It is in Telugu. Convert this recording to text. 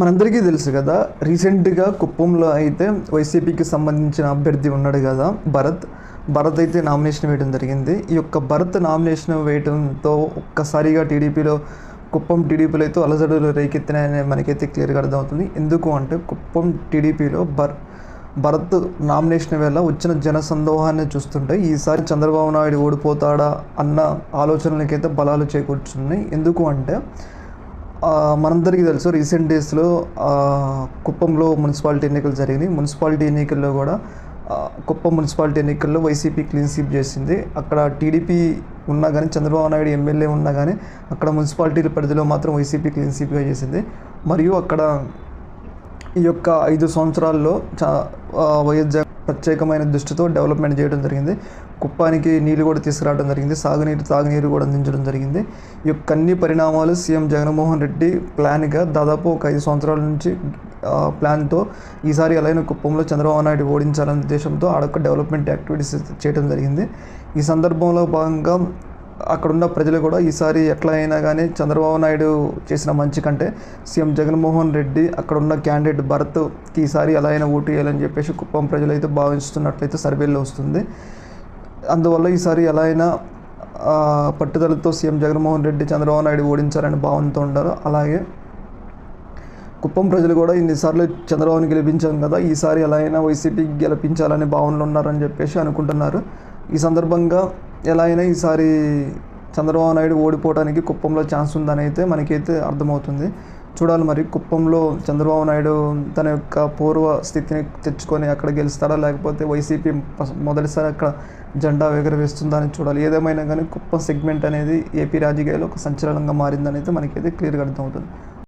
మనందరికీ తెలుసు కదా రీసెంట్గా కుప్పంలో అయితే వైసీపీకి సంబంధించిన అభ్యర్థి ఉన్నాడు కదా భరత్. భరత్ అయితే నామినేషన్ వేయడం జరిగింది. ఈ యొక్క భరత్ నామినేషన్ వేయడంతో ఒక్కసారిగా టీడీపీలో కుప్పం టీడీపీలో అయితే అలజడులు రేకెత్తినాయని మనకైతే క్లియర్గా అర్థమవుతుంది. ఎందుకు అంటే కుప్పం టీడీపీలో భర్ భరత్ నామినేషన్ వేళ వచ్చిన జన సందోహాన్ని చూస్తుంటే ఈసారి చంద్రబాబు నాయుడు ఓడిపోతాడా అన్న ఆలోచనలకైతే బలాలు చేకూర్చున్నాయి. ఎందుకు అంటే మనందరికీ తెలుసు రీసెంట్ డేస్లో కుప్పంలో మున్సిపాలిటీ ఎన్నికలు జరిగినాయి మున్సిపాలిటీ ఎన్నికల్లో కూడా కుప్పం మున్సిపాలిటీ ఎన్నికల్లో వైసీపీ క్లీన్ స్వీప్ చేసింది. అక్కడ టీడీపీ ఉన్నా కానీ చంద్రబాబు నాయుడు ఎమ్మెల్యే ఉన్నా కానీ అక్కడ మున్సిపాలిటీ పరిధిలో మాత్రం వైసీపీ క్లీన్ స్వీప్గా చేసింది. మరియు అక్కడ ఈ యొక్క ఐదు సంవత్సరాల్లో చా వైఎస్ జగన్ ప్రత్యేకమైన దృష్టితో డెవలప్మెంట్ చేయడం జరిగింది. కుప్పానికి నీళ్ళు కూడా తీసుకురావడం జరిగింది. సాగునీరు తాగునీరు కూడా అందించడం జరిగింది. ఈ యొక్క అన్ని పరిణామాలు సీఎం జగన్మోహన్ రెడ్డి ప్లాన్గా దాదాపు ఒక ఐదు సంవత్సరాల నుంచి ప్లాన్తో ఈసారి అలాగే కుప్పంలో చంద్రబాబు నాయుడు ఓడించాలనే ఉద్దేశంతో ఆడొక్క డెవలప్మెంట్ యాక్టివిటీస్ చేయడం జరిగింది. ఈ సందర్భంలో భాగంగా అక్కడున్న ప్రజలు కూడా ఈసారి ఎట్లా అయినా కానీ చంద్రబాబు నాయుడు చేసిన మంచి కంటే సీఎం జగన్మోహన్ రెడ్డి అక్కడున్న క్యాండిడేట్ భరత్కి ఈసారి ఎలా అయినా ఓటు వేయాలని చెప్పేసి కుప్పం ప్రజలు అయితే భావిస్తున్నట్లయితే సర్వేలో వస్తుంది. అందువల్ల ఈసారి ఎలా అయినా పట్టుదలతో సీఎం జగన్మోహన్ రెడ్డి చంద్రబాబు నాయుడు ఓడించాలని భావనతో ఉంటారు అలాగే కుప్పం ప్రజలు కూడా ఇన్నిసార్లు చంద్రబాబుని గెలిపించాం కదా ఈసారి ఎలా అయినా వైసీపీకి గెలిపించాలని భావనలు ఉన్నారని చెప్పేసి అనుకుంటున్నారు. ఈ సందర్భంగా ఎలా అయినా ఈసారి చంద్రబాబు నాయుడు ఓడిపోవడానికి కుప్పంలో ఛాన్స్ ఉందని అయితే మనకైతే అర్థమవుతుంది. చూడాలి మరి కుప్పంలో చంద్రబాబు నాయుడు తన యొక్క పూర్వ స్థితిని తెచ్చుకొని అక్కడ గెలుస్తాడా లేకపోతే వైసీపీ మొదటిసారి అక్కడ జెండా ఎగరవేస్తుందా అని చూడాలి. ఏదేమైనా కానీ కుప్పం సెగ్మెంట్ అనేది ఏపీ రాజకీయాల్లో ఒక సంచలనంగా మారిందని అయితే మనకైతే క్లియర్గా అర్థమవుతుంది.